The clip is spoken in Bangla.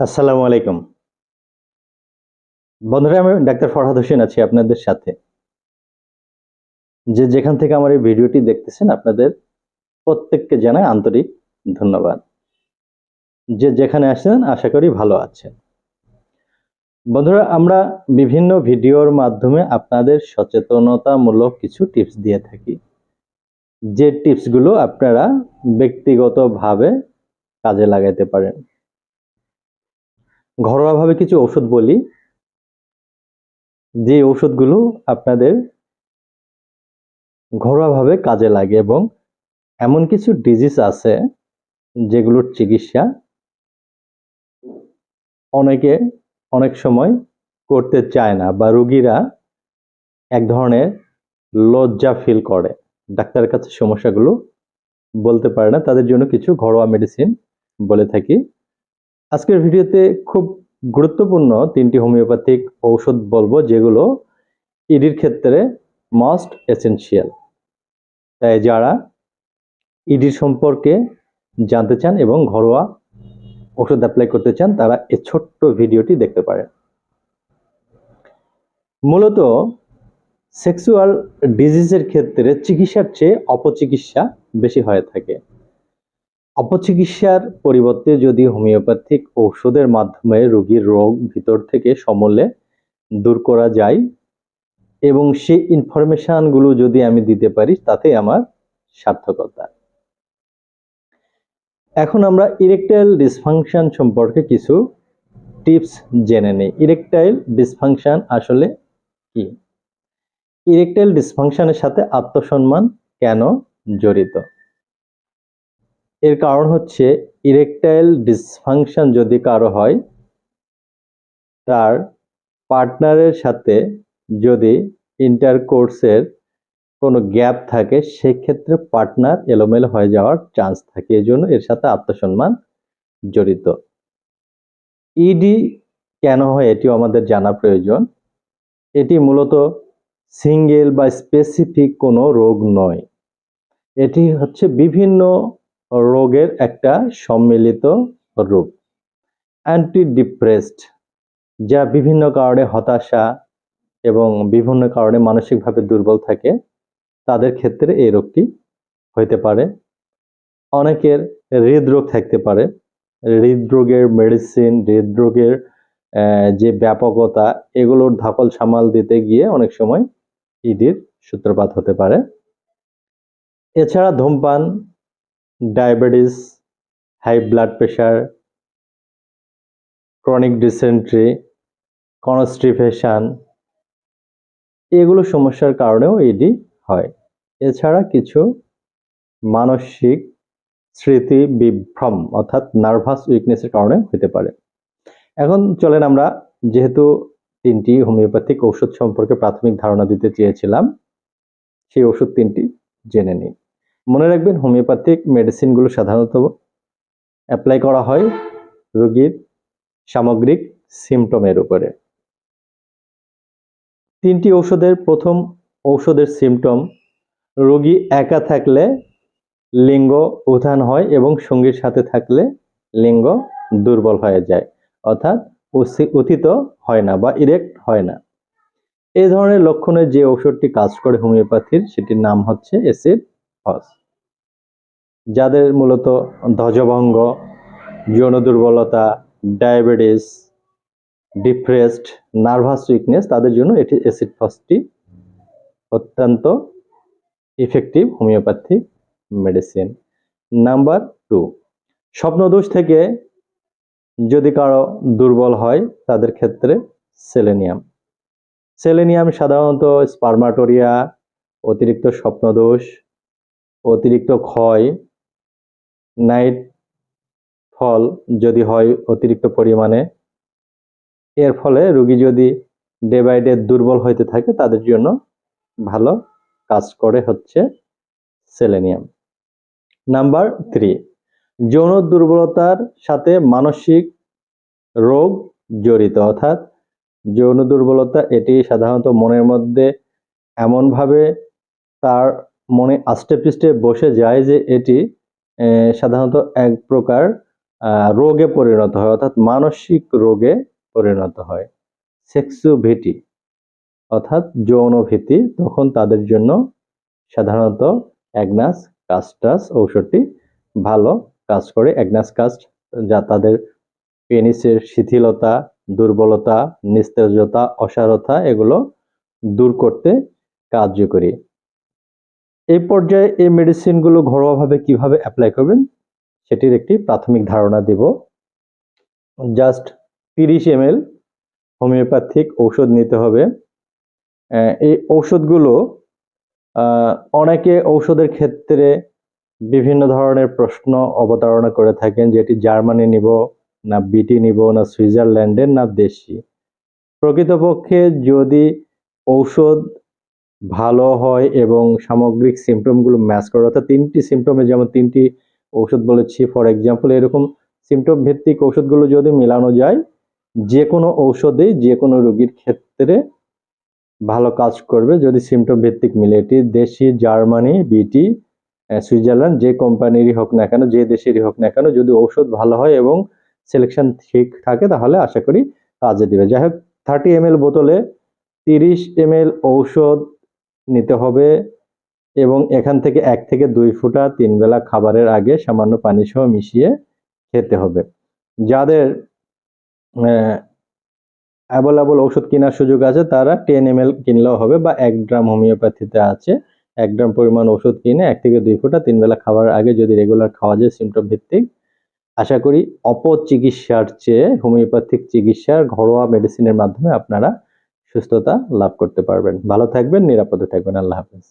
আসসালামু আলাইকুম। বন্ধুরা, আমি ডাক্তার ফরহাদ হোসেন আছি আপনাদের সাথে। যে যেখান থেকে আমার এই ভিডিওটি দেখতেছেন, আপনাদের প্রত্যেককে জানাই আন্তরিক ধন্যবাদ। যে যেখানে আসেন আশা করি ভালো আছেন। বন্ধুরা, আমরা বিভিন্ন ভিডিওর মাধ্যমে আপনাদের সচেতনতামূলক কিছু টিপস দিয়ে থাকি। যে টিপসগুলো আপনারা ব্যক্তিগতভাবে কাজে লাগাতে পারেন। ঘরোয়াভাবে কিছু ওষুধ বলি। যে ওষুধগুলো আপনাদের ঘরোয়াভাবে কাজে লাগে এবং এমন কিছু ডিজিজ আছে যেগুলোর চিকিৎসা অনেকে অনেক সময় করতে চায় না বা রুগীরা এক ধরনের লজ্জা ফিল করে। ডাক্তারের কাছে সমস্যাগুলো বলতে পারে না। তাদের জন্য কিছু ঘরোয়া মেডিসিন বলে থাকি। আজকের ভিডিওতে খুব গুরুত্বপূর্ণ তিনটি হোমিওপ্যাথিক ঔষধ বলব, যেগুলো ইডির ক্ষেত্রে মাস্ট এসেনশিয়াল তাই যারা ইডির সম্পর্কে জানতে চান এবং ঘরোয়া ওষুধ অ্যাপ্লাই করতে চান, তারা এই ছোট্ট ভিডিওটি দেখতে পারেন। মূলত সেক্সুয়াল ডিজিজের ক্ষেত্রে চিকিৎসার চেয়ে অপচিকিৎসা বেশি হয়ে থাকে। অপচিকিৎসার পরিবর্তে যদি হোমিওপ্যাথিক ঔষধের মাধ্যমে রোগীর রোগ ভিতর থেকে সমলে দূর করা যায় এবং সেই ইনফরমেশনগুলো যদি আমি দিতে পারি, তাতে আমার সার্থকতা। এখন আমরা ইরেকটাইল ডিসফাংশন সম্পর্কে কিছু টিপস জেনে নিই। ইরেকটাইল ডিসফাংশন আসলে কি? ইরেকটাইল ডিসফাংশনের সাথে আত্মসম্মান কেন জড়িত? এর কারণ হচ্ছে ইরেকটাইল ডিসফাংশন যদি কারও হয়, তার পার্টনারের সাথে যদি ইন্টারকোর্সের কোনো গ্যাপ থাকে, সেক্ষেত্রে পার্টনার এলোমেলো হয়ে যাওয়ার চান্স থাকে। এই জন্য এর সাথে আত্মসম্মান জড়িত। ইডি কেন হয় এটিও আমাদের জানা প্রয়োজন। এটি মূলত সিঙ্গেল বা স্পেসিফিক কোনো রোগ নয়। এটি হচ্ছে বিভিন্ন রোগের একটা সম্মিলিত রূপ। অ্যান্টি ডিপ্রেসড যা বিভিন্ন কারণে হতাশা এবং বিভিন্ন কারণে মানসিকভাবে দুর্বল থাকে, তাদের ক্ষেত্রে এই রোগটি হইতে পারে। অনেকের হৃদরোগ থাকতে পারে। হৃদরোগের মেডিসিন হৃদরোগের যে ব্যাপকতা, এগুলোর ধাকল সামাল দিতে গিয়ে অনেক সময় ইডির সূত্রপাত হতে পারে। এছাড়া ধূমপান diabetes high blood pressure chronic dysentery constipation এগুলো সমস্যার কারণেও এডি হয়। এছাড়া কিছু মানসিক স্মৃতি বিভ্রম অর্থাৎ নার্ভাস উইকনেসের কারণে হতে পারে। এখন চলেন আমরা, যেহেতু তিনটি হোমিওপ্যাথিক ওষুধ সম্পর্কে প্রাথমিক ধারণা দিতে চেয়েছিলাম, সেই ওষুধ তিনটি জেনে নিই। মনে রাখবেন, হোমিওপ্যাথিক মেডিসিনগুলো সাধারণত অ্যাপ্লাই করা হয় রোগীর সামগ্রিক সিমটমের উপরে। তিনটি ঔষধের, প্রথম ঔষধের সিমটম রোগী একা থাকলে লিঙ্গ উত্থান হয় এবং সঙ্গীর সাথে থাকলে লিঙ্গ দুর্বল হয়ে যায়, অর্থাৎ উথিত হয় না বা ইরেক্ট হয় না। এই ধরনের লক্ষণে যে ঔষধটি কাজ করে হোমিওপ্যাথির, সেটির নাম হচ্ছে এসিড ফস যাদের মূলত ধ্বজভঙ্গ, যৌন দুর্বলতা, ডায়াবেটিস, ডিপ্রেসড, নার্ভাস উইকনেস, তাদের জন্য এটি অ্যাসিড ফসটি অত্যন্ত effective homeopathic medicine number two, স্বপ্নদোষ থেকে যদি কারও দুর্বল হয়, তাদের ক্ষেত্রে সেলেনিয়াম। সেলেনিয়াম সাধারণত স্পার্মাটোরিয়া, অতিরিক্ত স্বপ্নদোষ, অতিরিক্ত ক্ষয় নাইট ফল যদি হয় অতিরিক্ত পরিমাণে, এর ফলে রুগী যদি ডে বাই ডে দুর্বল হইতে থাকে, তাদের জন্য ভালো কাজ করে হচ্ছে সেলেনিয়াম। নাম্বার থ্রি, যৌন দুর্বলতার সাথে মানসিক রোগ জড়িত। অর্থাৎ যৌন দুর্বলতা এটি সাধারণত মনের মধ্যে এমনভাবে তার মনে আষ্টে পৃষ্ঠে বসে যায় যে এটি সাধারণত এক প্রকার রোগে পরিণত হয়, অর্থাৎ মানসিক রোগে পরিণত হয়। সেক্সুভিটি অর্থাৎ যৌন ভীতি তখন তাদের জন্য সাধারণত অ্যাগনাস কাস্টাস ঔষধটি ভালো কাজ করে। অ্যাগনাস কাস্ট যা তাদের পেনিসের শিথিলতা, দুর্বলতা নিস্তেজতা অসারতা, এগুলো দূর করতে কার্যকরী। এই পর্যায়ে এই মেডিসিনগুলো ঘরোয়াভাবে কীভাবে অ্যাপ্লাই করবেন, সেটির একটি প্রাথমিক ধারণা দেব। জাস্ট তিরিশ এম হোমিওপ্যাথিক ঔষধ নিতে হবে। এই ঔষধগুলো অনেকে ঔষধের ক্ষেত্রে বিভিন্ন ধরনের প্রশ্ন অবতারণা করে থাকেন যেটি জার্মানি নিব, না বিটি নিব, না সুইজারল্যান্ডের, না দেশি। প্রকৃতপক্ষে যদি ঔষধ ভালো হয় এবং সামগ্রিক সিমটমগুলো ম্যাচ করে। অর্থাৎ তিনটি সিমটমে যেমন তিনটি ঔষধ বলেছি ফর এক্সাম্পল এরকম সিমটম ভিত্তিক ঔষধগুলো যদি মেলানো যায়, যে কোনো ঔষধেই যে কোনো রোগীর ক্ষেত্রে ভালো কাজ করবে যদি সিমটম ভিত্তিক মিলে। এটি দেশি, জার্মানি বিটি সুইজারল্যান্ড, যে কোম্পানিরই হোক না কেন, যে দেশেরই হোক না কেন, যদি ঔষধ ভালো হয় এবং সিলেকশন ঠিক থাকে, তাহলে আশা করি কাজে দিবে। যাই হোক থার্টি এম বোতলে তিরিশ এম ঔষধ নিতে হবে এবং এখান থেকে এক থেকে দুই ফুটা তিন বেলা খাবারের আগে সামান্য পানি সহ মিশিয়ে খেতে হবে। যাদের অ্যাভেলেবল ওষুধ কেনার সুযোগ আছে, তারা টেন এম কিনলেও হবে বা এক গ্রাম হোমিওপ্যাথিতে আছে। এক গ্রাম পরিমাণ ওষুধ কিনে এক থেকে দুই ফুটা তিন বেলা খাওয়ার আগে যদি রেগুলার খাওয়া যায় সিমটম ভিত্তিক, আশা করি অপচিকিৎসার চেয়ে হোমিওপ্যাথিক চিকিৎসার ঘরোয়া মেডিসিনের মাধ্যমে আপনারা সুস্থতা লাভ করতে পারবেন। ভালো থাকবেন নিরাপদে থাকবেন। আল্লাহ হাফেজ।